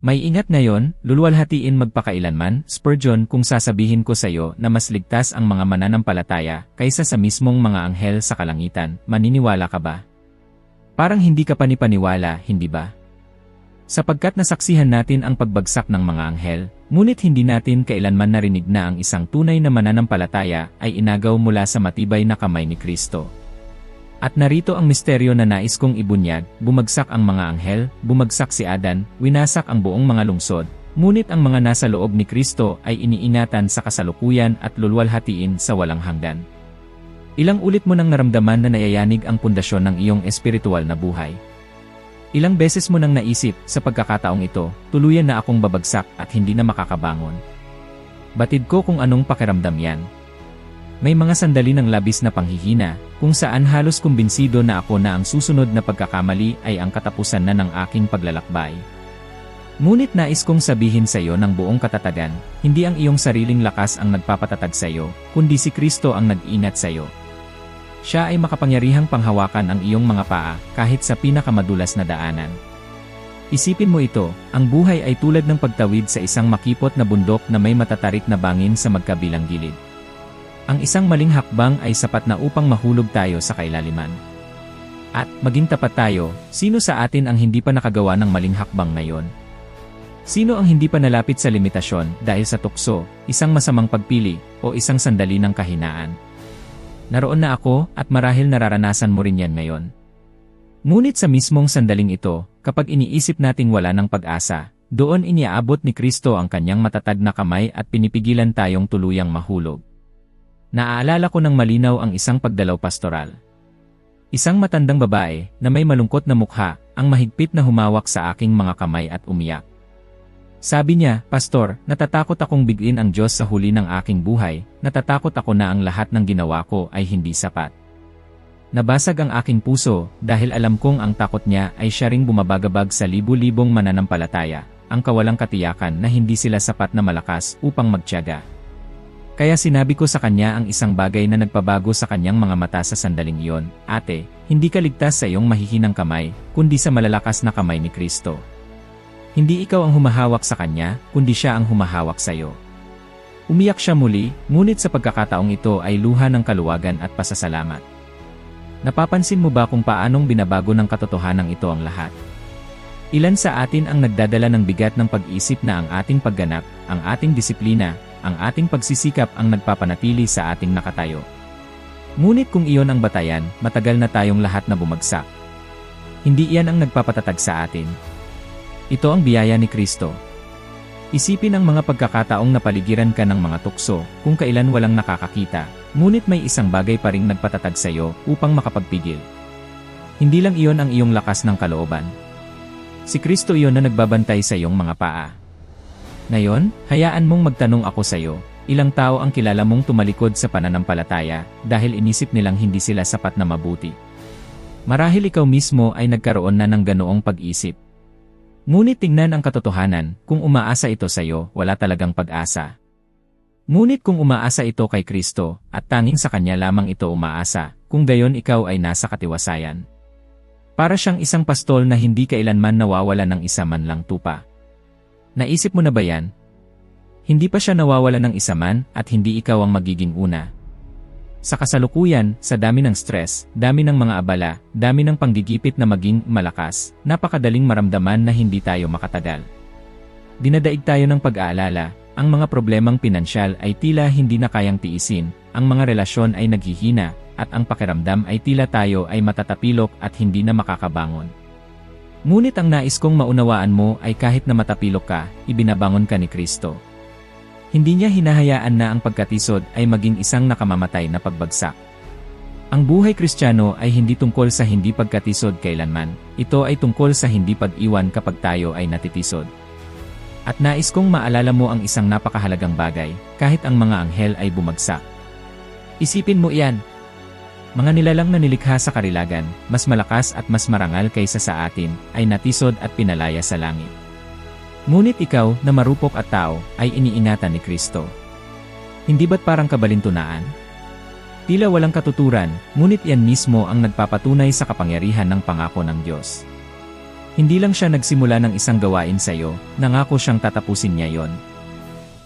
May ingat ngayon, luluwalhatiin magpakailanman, Spurgeon kung sasabihin ko sa iyo na mas ligtas ang mga mananampalataya kaysa sa mismong mga anghel sa kalangitan, maniniwala ka ba? Parang hindi ka panipaniwala, hindi ba? Sapagkat nasaksihan natin ang pagbagsak ng mga anghel, ngunit hindi natin kailanman narinig na ang isang tunay na mananampalataya ay inagaw mula sa matibay na kamay ni Kristo. At narito ang misteryo na nais kong ibunyag, bumagsak ang mga anghel, bumagsak si Adan, winasak ang buong mga lungsod, ngunit ang mga nasa loob ni Kristo ay iniingatan sa kasalukuyan at lulwalhatiin sa walang hanggan. Ilang ulit mo nang naramdaman na nayayanig ang pundasyon ng iyong espiritual na buhay. Ilang beses mo nang naisip sa pagkakataong ito, tuluyan na akong babagsak at hindi na makakabangon. Batid ko kung anong pakiramdam yan, may mga sandali ng labis na panghihina, kung saan halos kumbinsido na ako na ang susunod na pagkakamali ay ang katapusan na ng aking paglalakbay. Ngunit nais kong sabihin sa iyo ng buong katatagan, hindi ang iyong sariling lakas ang nagpapatatag sa iyo, kundi si Kristo ang nag-inat sa iyo. Siya ay makapangyarihang panghawakan ang iyong mga paa kahit sa pinakamadulas na daanan. Isipin mo ito, ang buhay ay tulad ng pagtawid sa isang makipot na bundok na may matatarik na bangin sa magkabilang gilid. Ang isang maling hakbang ay sapat na upang mahulog tayo sa kailaliman. At, maging tapat tayo, sino sa atin ang hindi pa nakagawa ng maling hakbang ngayon? Sino ang hindi pa nalapit sa limitasyon dahil sa tukso, isang masamang pagpili, o isang sandali ng kahinaan? Naroon na ako at marahil nararanasan mo rin yan ngayon. Ngunit sa mismong sandaling ito, kapag iniisip nating wala ng pag-asa, doon iniaabot ni Kristo ang kanyang matatag na kamay at pinipigilan tayong tuluyang mahulog. Naaalala ko ng malinaw ang isang pagdalaw pastoral. Isang matandang babae na may malungkot na mukha ang mahigpit na humawak sa aking mga kamay at umiyak. Sabi niya, Pastor, natatakot akong bigin ang Diyos sa huli ng aking buhay, natatakot ako na ang lahat ng ginawa ko ay hindi sapat. Nabasag ang aking puso dahil alam kong ang takot niya ay siya ring bumabagabag sa libu-libong mananampalataya, ang kawalang katiyakan na hindi sila sapat na malakas upang magtiyaga. Kaya sinabi ko sa kanya ang isang bagay na nagpabago sa kanyang mga mata sa sandaling iyon, Ate, hindi ka ligtas sa iyong mahihinang kamay, kundi sa malalakas na kamay ni Kristo. Hindi ikaw ang humahawak sa kanya, kundi siya ang humahawak sa iyo. Umiyak siya muli, ngunit sa pagkakataong ito ay luha ng kaluwagan at pasasalamat. Napapansin mo ba kung paanong binabago ng katotohanan ito ang lahat? Ilan sa atin ang nagdadala ng bigat ng pag-isip na ang ating pagganap, ang ating disiplina, ang ating pagsisikap ang nagpapanatili sa ating nakatayo. Ngunit kung iyon ang batayan, matagal na tayong lahat na bumagsak. Hindi iyan ang nagpapatatag sa atin. Ito ang biyaya ni Kristo. Isipin ang mga pagkakataong napaligiran ka ng mga tukso, kung kailan walang nakakakita, ngunit may isang bagay pa ring nagpatatag sa iyo upang makapagpigil. Hindi lang iyon ang iyong lakas ng kalooban. Si Kristo iyon na nagbabantay sa iyong mga paa. Ngayon, hayaan mong magtanong ako sa iyo, ilang tao ang kilala mong tumalikod sa pananampalataya dahil inisip nilang hindi sila sapat na mabuti. Marahil ikaw mismo ay nagkaroon na ng ganoong pag-isip. Ngunit tingnan ang katotohanan, kung umaasa ito sa iyo, wala talagang pag-asa. Ngunit kung umaasa ito kay Kristo, at tanging sa Kanya lamang ito umaasa, kung gayon ikaw ay nasa katiwasayan. Para siyang isang pastol na hindi kailanman nawawala ng isa man lang tupa. Naisip mo na ba yan? Hindi pa siya nawawala ng isa man at hindi ikaw ang magiging una. Sa kasalukuyan, sa dami ng stress, dami ng mga abala, dami ng panggigipit na maging malakas, napakadaling maramdaman na hindi tayo makatagal. Dinadaig tayo ng pag-aalala, ang mga problemang pinansyal ay tila hindi na kayang tiisin, ang mga relasyon ay naghihina, at ang pakiramdam ay tila tayo ay matatapilok at hindi na makakabangon. Ngunit ang nais kong maunawaan mo ay kahit na matapilok ka, ibinabangon ka ni Kristo. Hindi niya hinahayaan na ang pagkatisod ay maging isang nakamamatay na pagbagsak. Ang buhay kristyano ay hindi tungkol sa hindi pagkatisod kailanman, ito ay tungkol sa hindi pag-iwan kapag tayo ay natitisod. At nais kong maalala mo ang isang napakahalagang bagay, kahit ang mga anghel ay bumagsak. Isipin mo iyan, mga nilalang na nilikha sa karilagan, mas malakas at mas marangal kaysa sa atin, ay natisod at pinalaya sa langit. Ngunit ikaw, na marupok at tao, ay iniingatan ni Kristo. Hindi ba't parang kabalintunaan? Tila walang katuturan, ngunit yan mismo ang nagpapatunay sa kapangyarihan ng pangako ng Diyos. Hindi lang siya nagsimula ng isang gawain sa'yo, nangako siyang tatapusin niya yon.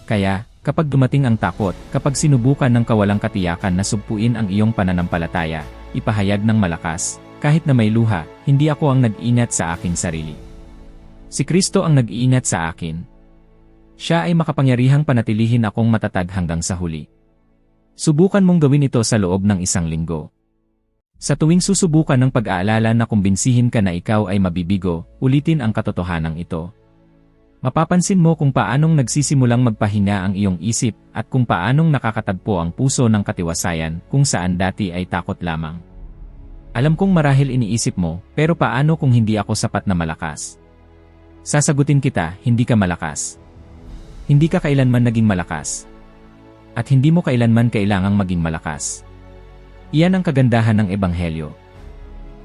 Kaya, kapag dumating ang takot, kapag sinubukan ng kawalang katiyakan na sugpuin ang iyong pananampalataya, ipahayag ng malakas, kahit na may luha, hindi ako ang nag-inat sa aking sarili. Si Kristo ang nag-iinat sa akin. Siya ay makapangyarihang panatilihin akong matatag hanggang sa huli. Subukan mong gawin ito sa loob ng isang linggo. Sa tuwing susubukan ng pag-aalala na kumbinsihin ka na ikaw ay mabibigo, ulitin ang katotohanan ito. Mapapansin mo kung paanong nagsisimulang magpahinga ang iyong isip at kung paanong nakakatagpo ang puso ng katiwasayan kung saan dati ay takot lamang. Alam kong marahil iniisip mo, pero paano kung hindi ako sapat na malakas? Sasagutin kita, hindi ka malakas. Hindi ka kailanman naging malakas. At hindi mo kailanman kailangang maging malakas. Iyan ang kagandahan ng Ebanghelyo.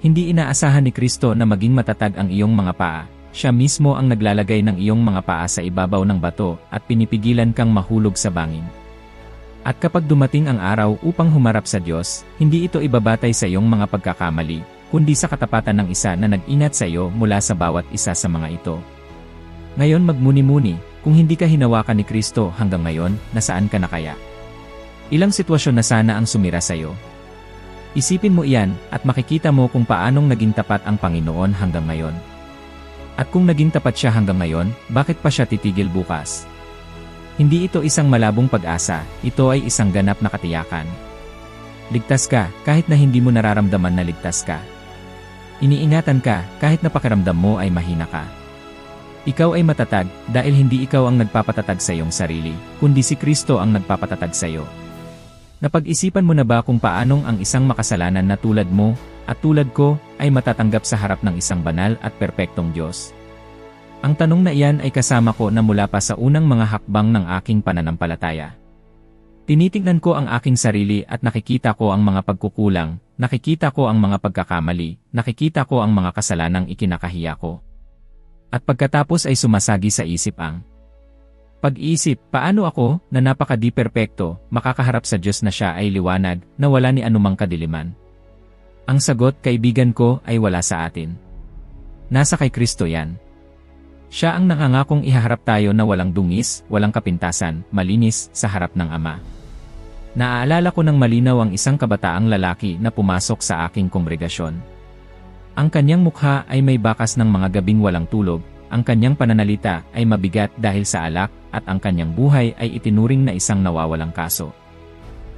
Hindi inaasahan ni Kristo na maging matatag ang iyong mga paa, siya mismo ang naglalagay ng iyong mga paa sa ibabaw ng bato at pinipigilan kang mahulog sa bangin. At kapag dumating ang araw upang humarap sa Diyos, hindi ito ibabatay sa iyong mga pagkakamali, kundi sa katapatan ng isa na nag-inat sa iyo mula sa bawat isa sa mga ito. Ngayon magmuni-muni, kung hindi ka hinawakan ni Kristo hanggang ngayon, nasaan ka na kaya? Ilang sitwasyon na sana ang sumira sa iyo? Isipin mo iyan at makikita mo kung paanong naging tapat ang Panginoon hanggang ngayon. At kung naging tapat siya hanggang ngayon, bakit pa siya titigil bukas? Hindi ito isang malabong pag-asa, ito ay isang ganap na katiyakan. Ligtas ka kahit na hindi mo nararamdaman na ligtas ka. Iniingatan ka kahit na pakiramdam mo ay mahina ka. Ikaw ay matatag dahil hindi ikaw ang nagpapatatag sa iyong sarili, kundi si Kristo ang nagpapatatag sa iyo. Napag-isipan mo na ba kung paanong ang isang makasalanan na tulad mo, at tulad ko, ay matatanggap sa harap ng isang banal at perpektong Diyos? Ang tanong na iyan ay kasama ko na mula pa sa unang mga hakbang ng aking pananampalataya. Tinitingnan ko ang aking sarili at nakikita ko ang mga pagkukulang, nakikita ko ang mga pagkakamali, nakikita ko ang mga kasalanang ikinakahiya ko. At pagkatapos ay sumasagi sa isip ang, pag-iisip, paano ako, na napakadi perpekto, makakaharap sa Diyos na siya ay liwanag, na wala ni anumang kadiliman? Ang sagot, kaibigan ko, ay wala sa atin. Nasa kay Kristo yan. Siya ang nakangakong ihaharap tayo na walang dungis, walang kapintasan, malinis, sa harap ng Ama. Naaalala ko ng malinaw ang isang kabataang lalaki na pumasok sa aking kongregasyon. Ang kanyang mukha ay may bakas ng mga gabing walang tulog, ang kanyang pananalita ay mabigat dahil sa alak, at ang kanyang buhay ay itinuring na isang nawawalang kaso.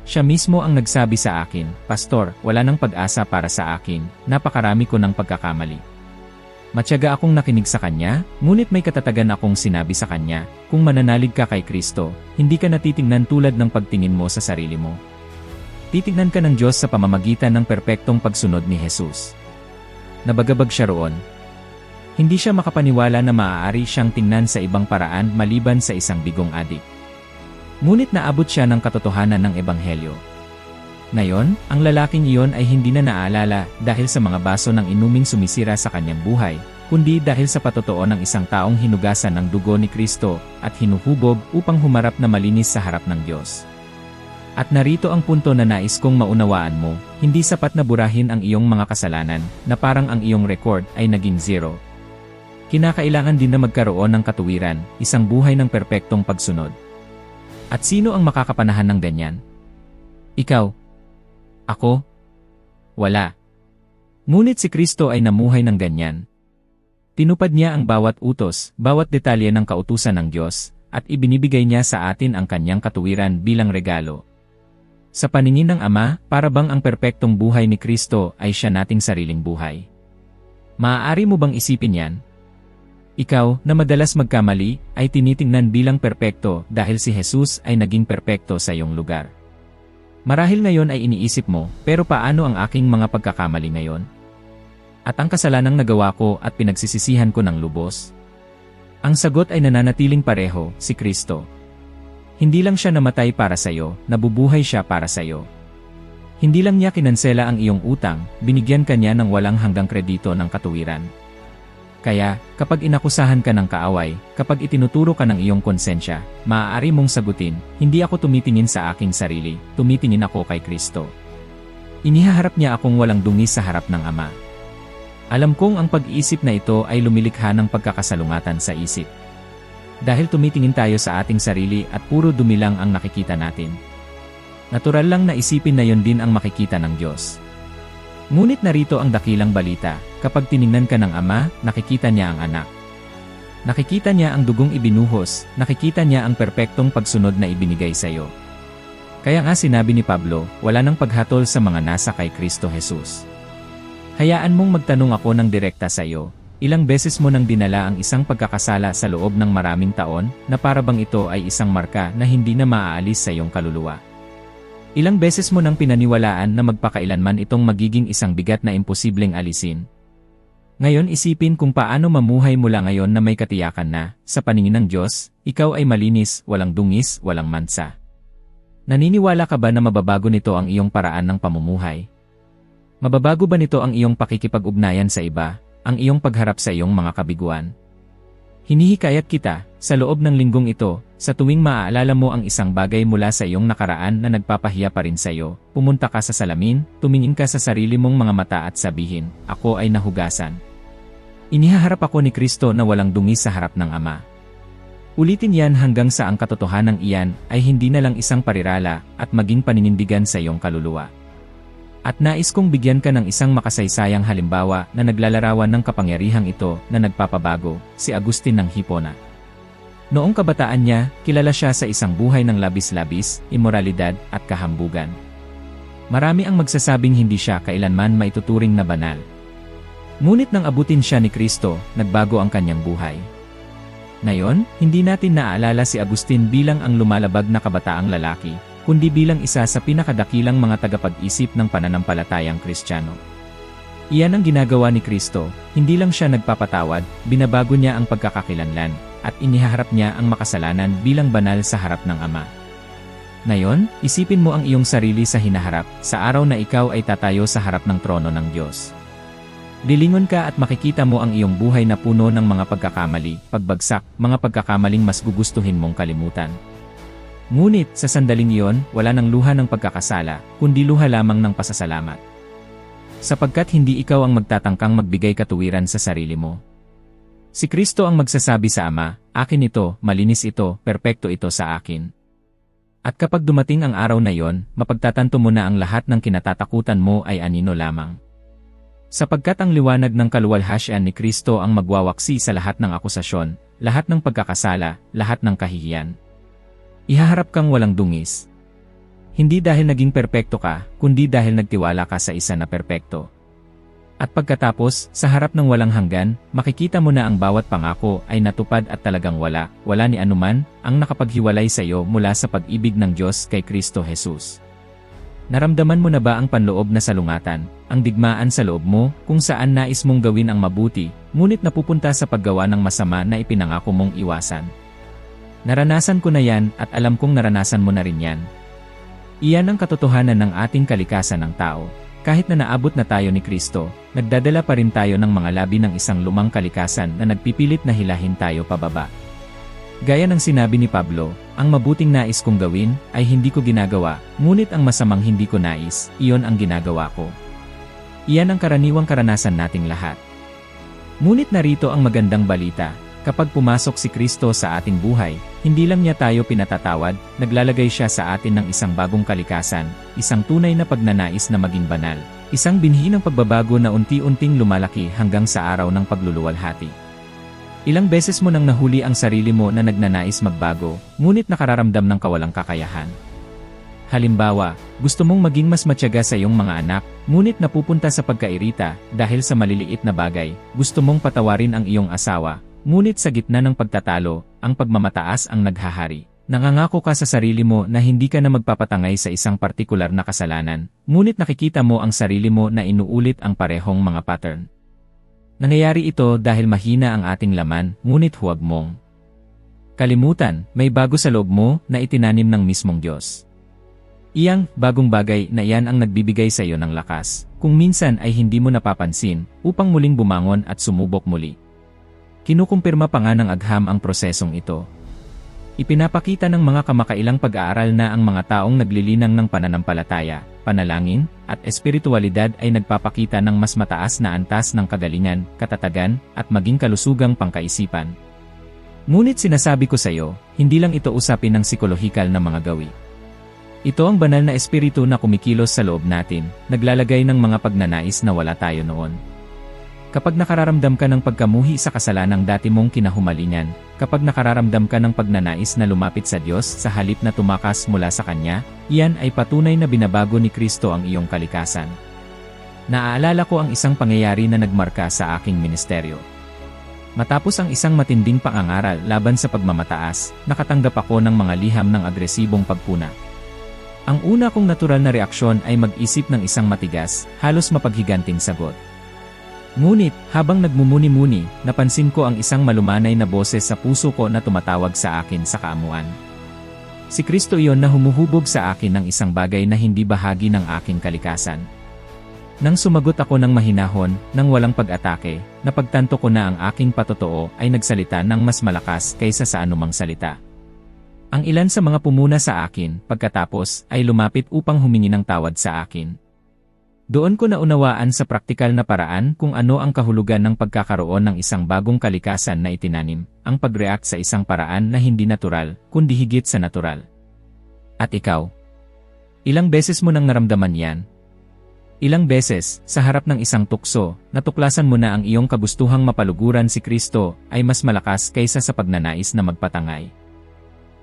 Siya mismo ang nagsabi sa akin, Pastor, wala nang pag-asa para sa akin, napakarami ko ng pagkakamali. Matyaga akong nakinig sa kanya, ngunit may katatagan akong sinabi sa kanya, kung mananalig ka kay Kristo, hindi ka natitingnan tulad ng pagtingin mo sa sarili mo. Titignan ka ng Diyos sa pamamagitan ng perpektong pagsunod ni Jesus. Nabagabag siya roon, hindi siya makapaniwala na maaari siyang tingnan sa ibang paraan maliban sa isang bigong adik. Ngunit naabot siya ng katotohanan ng Ebanghelyo. Ngayon, ang lalaking iyon ay hindi na naalala dahil sa mga baso ng inuming sumisira sa kanyang buhay, kundi dahil sa patotoo ng isang taong hinugasan ng dugo ni Kristo at hinuhubog upang humarap na malinis sa harap ng Diyos. At narito ang punto na nais kong maunawaan mo, hindi sapat na burahin ang iyong mga kasalanan, na parang ang iyong record ay naging zero, Kinakailangan din na magkaroon ng katuwiran, isang buhay ng perpektong pagsunod. At sino ang makakapanahan ng ganyan? Ikaw? Ako? Wala. Ngunit si Kristo ay namuhay ng ganyan. Tinupad niya ang bawat utos, bawat detalye ng kautusan ng Diyos, at ibinibigay niya sa atin ang kanyang katuwiran bilang regalo. Sa paningin ng Ama, para bang ang perpektong buhay ni Kristo ay siya nating sariling buhay? Maaari mo bang isipin yan? Ikaw, na madalas magkamali, ay tinitingnan bilang perpekto dahil si Jesus ay naging perpekto sa iyong lugar. Marahil ngayon ay iniisip mo, pero paano ang aking mga pagkakamali ngayon? At ang kasalanang nagawa ko at pinagsisisihan ko ng lubos? Ang sagot ay nananatiling pareho, si Kristo. Hindi lang siya namatay para sa iyo, nabubuhay siya para sa iyo. Hindi lang niya kinansela ang iyong utang, binigyan kanya ng walang hanggang kredito ng katuwiran. Kaya, kapag inakusahan ka ng kaaway, kapag itinuturo ka ng iyong konsensya, maaari mong sagutin, hindi ako tumitingin sa aking sarili, tumitingin ako kay Kristo. Inihaharap niya akong walang dungis sa harap ng Ama. Alam kong ang pag-iisip na ito ay lumilikha ng pagkakasalungatan sa isip. Dahil tumitingin tayo sa ating sarili at puro dumi lang ang nakikita natin. Natural lang na isipin na yon din ang makikita ng Diyos. Ngunit narito ang dakilang balita, kapag tiningnan ka ng Ama, nakikita niya ang anak. Nakikita niya ang dugong ibinuhos, nakikita niya ang perpektong pagsunod na ibinigay sa iyo. Kaya nga sinabi ni Pablo, wala nang paghatol sa mga nasa kay Kristo Jesus. Hayaan mong magtanong ako ng direkta sa iyo, ilang beses mo nang dinala ang isang pagkakasala sa loob ng maraming taon, na para bang ito ay isang marka na hindi na maaalis sa iyong kaluluwa. Ilang beses mo nang pinaniwalaan na magpakailanman itong magiging isang bigat na imposibleng alisin. Ngayon isipin kung paano mamuhay mula ngayon na may katiyakan na, sa paningin ng Diyos, ikaw ay malinis, walang dungis, walang mansa. Naniniwala ka ba na mababago nito ang iyong paraan ng pamumuhay? Mababago ba nito ang iyong pakikipag-ugnayan sa iba, ang iyong pagharap sa iyong mga kabiguan? Hinihikayat kita, sa loob ng linggong ito, sa tuwing maaalala mo ang isang bagay mula sa iyong nakaraan na nagpapahiya pa rin sa iyo, pumunta ka sa salamin, tumingin ka sa sarili mong mga mata at sabihin, ako ay nahugasan. Inihaharap ako ni Kristo na walang dungi sa harap ng Ama. Ulitin yan hanggang sa ang katotohanan iyan ay hindi na lang isang parirala at maging paninindigan sa iyong kaluluwa. At nais kong bigyan ka ng isang makasaysayang halimbawa na naglalarawan ng kapangyarihang ito na nagpapabago, si Agustin ng Hipona. Noong kabataan niya, kilala siya sa isang buhay ng labis-labis, imoralidad, at kahambugan. Marami ang magsasabing hindi siya kailanman maituturing na banal. Ngunit nang abutin siya ni Kristo, nagbago ang kanyang buhay. Ngayon, hindi natin naaalala si Agustin bilang ang lumalabag na kabataang lalaki, kundi bilang isa sa pinakadakilang mga tagapag-isip ng pananampalatayang Kristiyano. Iyan ang ginagawa ni Kristo, hindi lang siya nagpapatawad, binabago niya ang pagkakakilanlan, at inihaharap niya ang makasalanan bilang banal sa harap ng Ama. Ngayon, isipin mo ang iyong sarili sa hinaharap, sa araw na ikaw ay tatayo sa harap ng trono ng Diyos. Lilingon ka at makikita mo ang iyong buhay na puno ng mga pagkakamali, pagbagsak, mga pagkakamaling mas gugustuhin mong kalimutan. Ngunit sa sandaling iyon, wala nang luha ng pagkakasala, kundi luha lamang ng pasasalamat. Sapagkat hindi ikaw ang magtatangkang magbigay katuwiran sa sarili mo. Si Kristo ang magsasabi sa Ama, akin ito, malinis ito, perpekto ito sa akin. At kapag dumating ang araw na iyon, mapagtatanto mo na ang lahat ng kinatatakutan mo ay anino lamang. Sapagkat ang liwanag ng kaluwalhasyan ni Kristo ang magwawaksi sa lahat ng akusasyon, lahat ng pagkakasala, lahat ng kahihiyan. Ihaharap kang walang dungis. Hindi dahil naging perpekto ka, kundi dahil nagtiwala ka sa isa na perpekto. At pagkatapos, sa harap ng walang hanggan, makikita mo na ang bawat pangako ay natupad at talagang wala, wala ni anuman, ang nakapaghiwalay sa iyo mula sa pag-ibig ng Diyos kay Kristo Jesus. Naramdaman mo na ba ang panloob na salungatan, ang digmaan sa loob mo, kung saan nais mong gawin ang mabuti, ngunit napupunta sa paggawa ng masama na ipinangako mong iwasan? Naranasan ko na yan at alam kong naranasan mo na rin yan. Iyan ang katotohanan ng ating kalikasan ng tao. Kahit na naabot na tayo ni Kristo, nagdadala pa rin tayo ng mga labi ng isang lumang kalikasan na nagpipilit na hilahin tayo pababa. Gaya ng sinabi ni Pablo, ang mabuting nais kong gawin ay hindi ko ginagawa, ngunit ang masamang hindi ko nais, iyon ang ginagawa ko. Iyan ang karaniwang karanasan nating lahat. Ngunit narito ang magandang balita, kapag pumasok si Kristo sa ating buhay, hindi lang niya tayo pinatatawad, naglalagay siya sa atin ng isang bagong kalikasan, isang tunay na pagnanais na maging banal, isang binhi ng pagbabago na unti-unting lumalaki hanggang sa araw ng pagluluwalhati. Ilang beses mo nang nahuli ang sarili mo na nagnanais magbago, ngunit nakararamdam ng kawalang kakayahan. Halimbawa, gusto mong maging mas matyaga sa iyong mga anak, ngunit napupunta sa pagkairita dahil sa maliliit na bagay, gusto mong patawarin ang iyong asawa, Ngunit sa gitna ng pagtatalo, ang pagmamataas ang naghahari. Nangangako ka sa sarili mo na hindi ka na magpapatangay sa isang partikular na kasalanan, ngunit nakikita mo ang sarili mo na inuulit ang parehong mga pattern. Nangyayari ito dahil mahina ang ating laman, ngunit huwag mong kalimutan, may bago sa loob mo na itinanim ng mismong Diyos. Iyang bagong bagay na iyan ang nagbibigay sa iyo ng lakas, kung minsan ay hindi mo napapansin, upang muling bumangon at sumubok muli. Kinukumpirma pa nga ng agham ang prosesong ito. Ipinapakita ng mga kamakailang pag-aaral na ang mga taong naglilinang ng pananampalataya panalangin, at espiritualidad ay nagpapakita ng mas mataas na antas ng kagalingan, katatagan, at maging kalusugang pangkaisipan. Ngunit sinasabi ko sa iyo, hindi lang ito usapin ng psikolohikal na mga gawi. Ito ang banal na espiritu na kumikilos sa loob natin, naglalagay ng mga pagnanais na wala tayo noon. Kapag nakararamdam ka ng pagkamuhi sa kasalanang dati mong kinahumalingan, kapag nakararamdam ka ng pagnanais na lumapit sa Diyos sa halip na tumakas mula sa Kanya, iyan ay patunay na binabago ni Kristo ang iyong kalikasan. Naaalala ko ang isang pangyayari na nagmarka sa aking ministeryo. Matapos ang isang matinding pangangaral laban sa pagmamataas, nakatanggap ako ng mga liham ng agresibong pagpuna. Ang una kong natural na reaksyon ay mag-isip ng isang matigas, halos mapaghiganting sagot. Ngunit, habang nagmumuni-muni, napansin ko ang isang malumanay na boses sa puso ko na tumatawag sa akin sa kaamuan. Si Kristo iyon na humuhubog sa akin ng isang bagay na hindi bahagi ng aking kalikasan. Nang sumagot ako ng mahinahon, nang walang pag-atake, napagtanto ko na ang aking patotoo ay nagsalita ng mas malakas kaysa sa anumang salita. Ang ilan sa mga pumuna sa akin, pagkatapos, ay lumapit upang humingi ng tawad sa akin. Doon ko naunawaan sa praktikal na paraan kung ano ang kahulugan ng pagkakaroon ng isang bagong kalikasan na itinanim, ang pag-react sa isang paraan na hindi natural, kundi higit sa natural. At ikaw? Ilang beses mo nang naramdaman yan? Ilang beses, sa harap ng isang tukso, natuklasan mo na ang iyong kagustuhang mapaluguran si Kristo ay mas malakas kaysa sa pagnanais na magpatangay.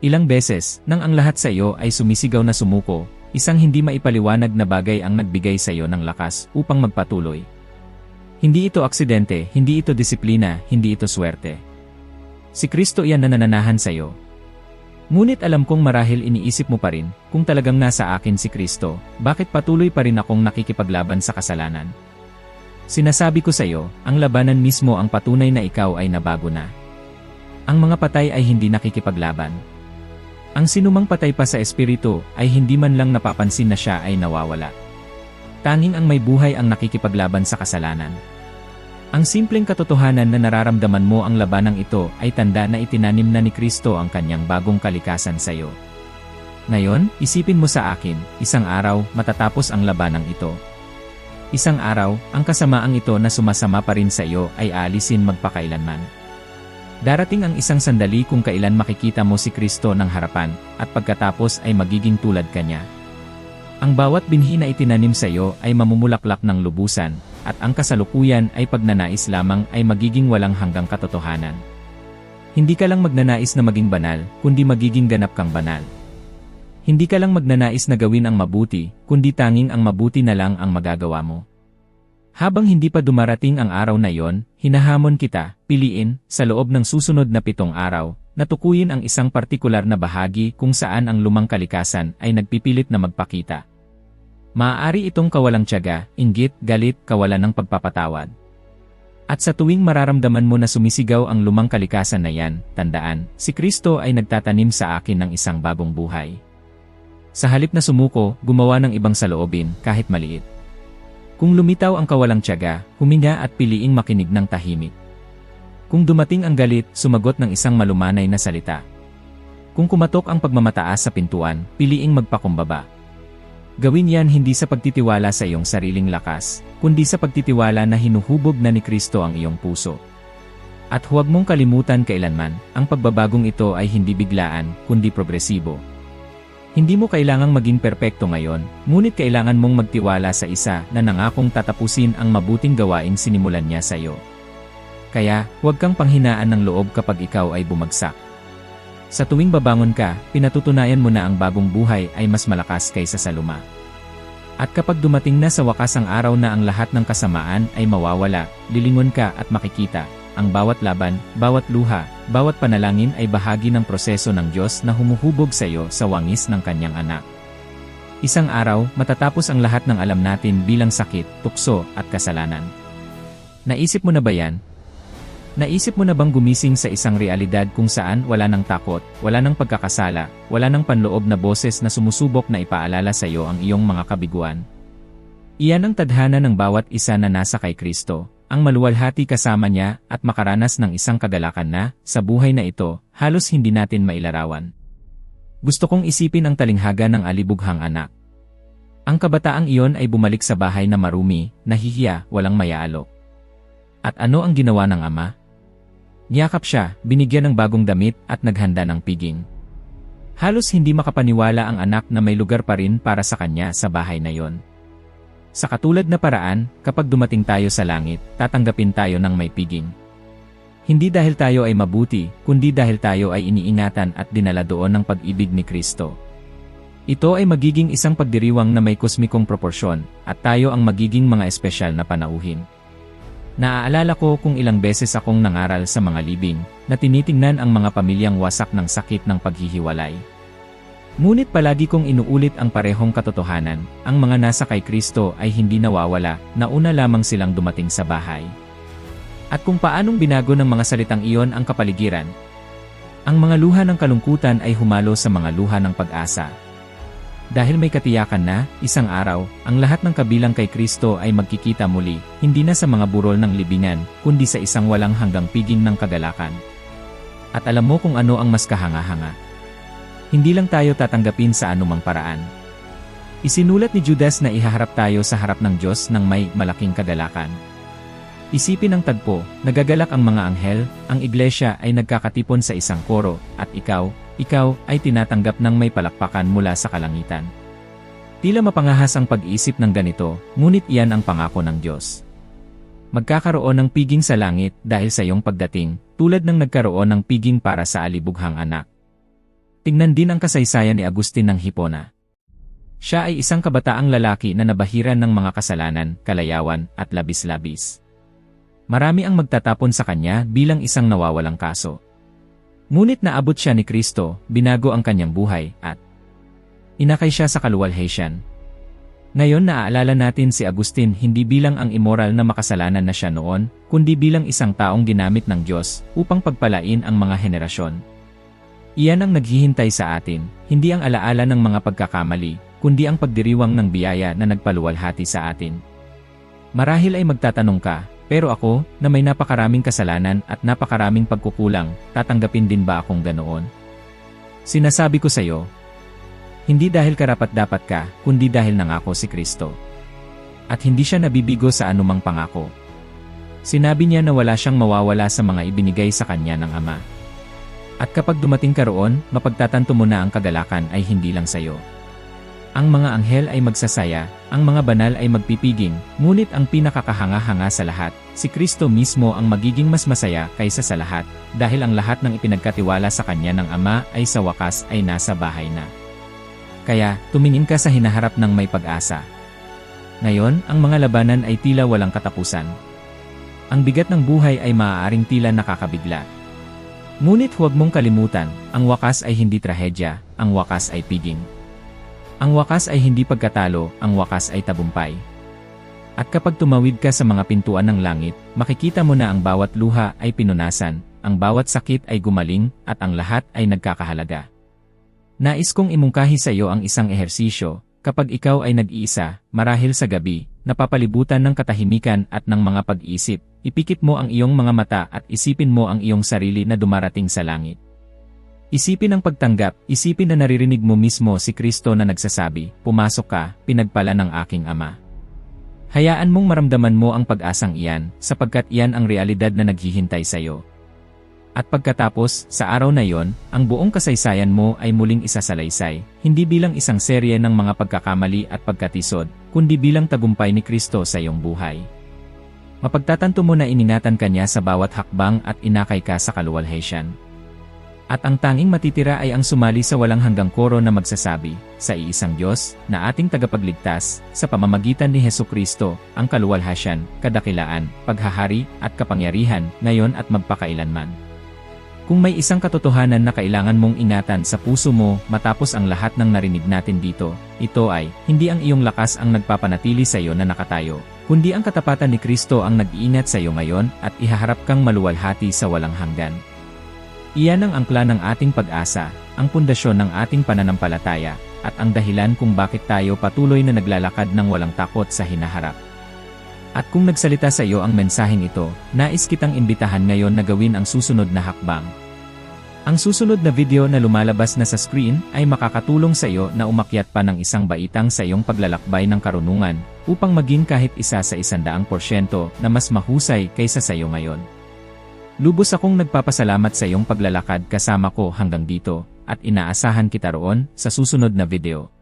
Ilang beses, nang ang lahat sa iyo ay sumisigaw na sumuko, isang hindi maipaliwanag na bagay ang nagbigay sa iyo ng lakas upang magpatuloy. Hindi ito aksidente, hindi ito disiplina, hindi ito swerte. Si Kristo iyan na nananahan sa iyo. Ngunit alam kong marahil iniisip mo pa rin, kung talagang nasa akin si Kristo, bakit patuloy pa rin akong nakikipaglaban sa kasalanan? Sinasabi ko sa iyo, ang labanan mismo ang patunay na ikaw ay nabago na. Ang mga patay ay hindi nakikipaglaban, ang sinumang patay pa sa espiritu ay hindi man lang napapansin na siya ay nawawala. Tanging ang may buhay ang nakikipaglaban sa kasalanan. Ang simpleng katotohanan na nararamdaman mo ang labanang ito ay tanda na itinanim na ni Kristo ang kanyang bagong kalikasan sa iyo. Ngayon, isipin mo sa akin, isang araw, matatapos ang labanang ito. Isang araw, ang kasamaang ito na sumasama pa rin sa iyo ay aalisin magpakailanman. Darating ang isang sandali kung kailan makikita mo si Kristo ng harapan, at pagkatapos ay magiging tulad kanya. Ang bawat binhi na itinanim sa iyo ay mamumulaklak ng lubusan, at ang kasalukuyan ay pagnanais lamang ay magiging walang hanggang katotohanan. Hindi ka lang magnanais na maging banal, kundi magiging ganap kang banal. Hindi ka lang magnanais na gawin ang mabuti, kundi tanging ang mabuti na lang ang magagawa mo. Habang hindi pa dumarating ang araw na yon, hinahamon kita, piliin, sa loob ng susunod na pitong araw, natukuyin ang isang partikular na bahagi kung saan ang lumang kalikasan ay nagpipilit na magpakita. Maaari itong kawalang tiyaga, inggit, galit, kawalan ng pagpapatawad. At sa tuwing mararamdaman mo na sumisigaw ang lumang kalikasan na yan, tandaan, si Kristo ay nagtatanim sa akin ng isang bagong buhay. Sa halip na sumuko, gumawa ng ibang saloobin, kahit maliit. Kung lumitaw ang kawalang tiyaga, huminga at piliing makinig ng tahimik. Kung dumating ang galit, sumagot ng isang malumanay na salita. Kung kumatok ang pagmamataas sa pintuan, piliing magpakumbaba. Gawin yan hindi sa pagtitiwala sa iyong sariling lakas, kundi sa pagtitiwala na hinuhubog na ni Kristo ang iyong puso. At huwag mong kalimutan kailanman, ang pagbabagong ito ay hindi biglaan, kundi progresibo. Hindi mo kailangang maging perpekto ngayon, ngunit kailangan mong magtiwala sa isa na nangakong tatapusin ang mabuting gawaing sinimulan niya sa iyo. Kaya, huwag kang panghinaan ng loob kapag ikaw ay bumagsak. Sa tuwing babangon ka, pinatutunayan mo na ang bagong buhay ay mas malakas kaysa sa luma. At kapag dumating na sa wakas ang araw na ang lahat ng kasamaan ay mawawala, lilingon ka at makikita, ang bawat laban, bawat luha, bawat panalangin ay bahagi ng proseso ng Diyos na humuhubog sa iyo sa wangis ng kanyang anak. Isang araw, matatapos ang lahat ng alam natin bilang sakit, tukso, at kasalanan. Naisip mo na ba yan? Naisip mo na bang gumising sa isang realidad kung saan wala ng takot, wala ng pagkakasala, wala ng panloob na boses na sumusubok na ipaalala sa iyo ang iyong mga kabiguan? Iyan ang tadhana ng bawat isa na nasa kay Kristo, ang maluwalhati kasama niya at makaranas ng isang kagalakan na, sa buhay na ito, halos hindi natin mailarawan. Gusto kong isipin ang talinghaga ng alibughang anak. Ang kabataang iyon ay bumalik sa bahay na marumi, nahihiya, walang mayaalok. At ano ang ginawa ng ama? Niyakap siya, binigyan ng bagong damit at naghanda ng piging. Halos hindi makapaniwala ang anak na may lugar pa rin para sa kanya sa bahay na yon. Sa katulad na paraan, kapag dumating tayo sa langit, tatanggapin tayo ng may piging. Hindi dahil tayo ay mabuti, kundi dahil tayo ay iniingatan at dinala doon ng pag-ibig ni Kristo. Ito ay magiging isang pagdiriwang na may kosmikong proporsyon, at tayo ang magiging mga espesyal na panauhin. Naaalala ko kung ilang beses akong nangaral sa mga libing, na tinitingnan ang mga pamilyang wasak ng sakit ng paghihiwalay. Ngunit palagi kong inuulit ang parehong katotohanan, ang mga nasa kay Kristo ay hindi nawawala, nauna lamang silang dumating sa bahay. At kung paanong binago ng mga salitang iyon ang kapaligiran, ang mga luha ng kalungkutan ay humalo sa mga luha ng pag-asa. Dahil may katiyakan na, isang araw, ang lahat ng kabilang kay Kristo ay magkikita muli, hindi na sa mga burol ng libingan, kundi sa isang walang hanggang piging ng kagalakan. At alam mo kung ano ang mas kahanga-hanga. Hindi lang tayo tatanggapin sa anumang paraan. Isinulat ni Judas na ihaharap tayo sa harap ng Diyos ng may malaking kagalakan. Isipin ang tagpo, nagagalak ang mga anghel, ang iglesia ay nagkakatipon sa isang koro, at ikaw, ikaw ay tinatanggap ng may palakpakan mula sa kalangitan. Tila mapangahas ang pag-iisip ng ganito, ngunit iyan ang pangako ng Diyos. Magkakaroon ng piging sa langit dahil sa iyong pagdating, tulad ng nagkaroon ng piging para sa alibughang anak. Tingnan din ang kasaysayan ni Agustin ng Hipona. Siya ay isang kabataang lalaki na nabahiran ng mga kasalanan, kalayawan, at labis-labis. Marami ang magtatapon sa kanya bilang isang nawawalang kaso. Ngunit naabot siya ni Kristo, binago ang kanyang buhay, at inakay siya sa kaluwalhatian. Ngayon naaalala natin si Agustin hindi bilang ang immoral na makasalanan na siya noon, kundi bilang isang taong ginamit ng Diyos upang pagpalain ang mga henerasyon. Iyan ang naghihintay sa atin, hindi ang alaala ng mga pagkakamali, kundi ang pagdiriwang ng biyaya na nagpaluwalhati sa atin. Marahil ay magtatanong ka, pero ako, na may napakaraming kasalanan at napakaraming pagkukulang, tatanggapin din ba akong ganoon? Sinasabi ko sa iyo, hindi dahil karapat-dapat ka, kundi dahil nangako si Kristo. At hindi siya nabibigo sa anumang pangako. Sinabi niya na wala siyang mawawala sa mga ibinigay sa kanya ng Ama. At kapag dumating ka roon, mapagtatanto mo na ang kagalakan ay hindi lang sayo. Ang mga anghel ay magsasaya, ang mga banal ay magpipiging, ngunit ang pinakakahanga-hanga sa lahat, si Kristo mismo ang magiging mas masaya kaysa sa lahat, dahil ang lahat ng ipinagkatiwala sa kanya ng Ama ay sa wakas ay nasa bahay na. Kaya, tumingin ka sa hinaharap ng may pag-asa. Ngayon, ang mga labanan ay tila walang katapusan. Ang bigat ng buhay ay maaaring tila nakakabigla. Ngunit huwag mong kalimutan, ang wakas ay hindi trahedya, ang wakas ay piging. Ang wakas ay hindi pagkatalo, ang wakas ay tabumpay. At kapag tumawid ka sa mga pintuan ng langit, makikita mo na ang bawat luha ay pinunasan, ang bawat sakit ay gumaling, at ang lahat ay nagkakahalaga. Nais kong imungkahi sa iyo ang isang ehersisyo, kapag ikaw ay nag-iisa, marahil sa gabi, napapalibutan ng katahimikan at ng mga pag-isip, ipikit mo ang iyong mga mata at isipin mo ang iyong sarili na dumarating sa langit. Isipin ang pagtanggap, isipin na naririnig mo mismo si Kristo na nagsasabi, Pumasok ka, pinagpala ng aking Ama. Hayaan mong maramdaman mo ang pag-asang iyan, sapagkat iyan ang realidad na naghihintay sa iyo. At pagkatapos, sa araw na yon, ang buong kasaysayan mo ay muling isasalaysay, hindi bilang isang serye ng mga pagkakamali at pagkatisod, kundi bilang tagumpay ni Kristo sa iyong buhay. Mapagtatanto mo na iningatan ka niya sa bawat hakbang at inakay ka sa kaluwalhatian. At ang tanging matitira ay ang sumali sa walang hanggang koro na magsasabi, sa iisang Diyos, na ating tagapagligtas, sa pamamagitan ni Heso Kristo, ang kaluwalhatian, kadakilaan, paghahari, at kapangyarihan, ngayon at magpakailanman. Kung may isang katotohanan na kailangan mong ingatan sa puso mo matapos ang lahat ng narinig natin dito, ito ay, hindi ang iyong lakas ang nagpapanatili sa iyo na nakatayo, kundi ang katapatan ni Kristo ang nag-iingat sa iyo ngayon at ihaharap kang maluwalhati sa walang hanggan. Iyan ang angkla ng ating pag-asa, ang pundasyon ng ating pananampalataya, at ang dahilan kung bakit tayo patuloy na naglalakad ng walang takot sa hinaharap. At kung nagsalita sa iyo ang mensaheng ito, nais kitang imbitahan ngayon na gawin ang susunod na hakbang. Ang susunod na video na lumalabas na sa screen ay makakatulong sa iyo na umakyat pa ng isang baitang sa iyong paglalakbay ng karunungan upang maging kahit isa sa isandaang porsyento na mas mahusay kaysa sa iyo ngayon. Lubos akong nagpapasalamat sa iyong paglalakad kasama ko hanggang dito at inaasahan kita roon sa susunod na video.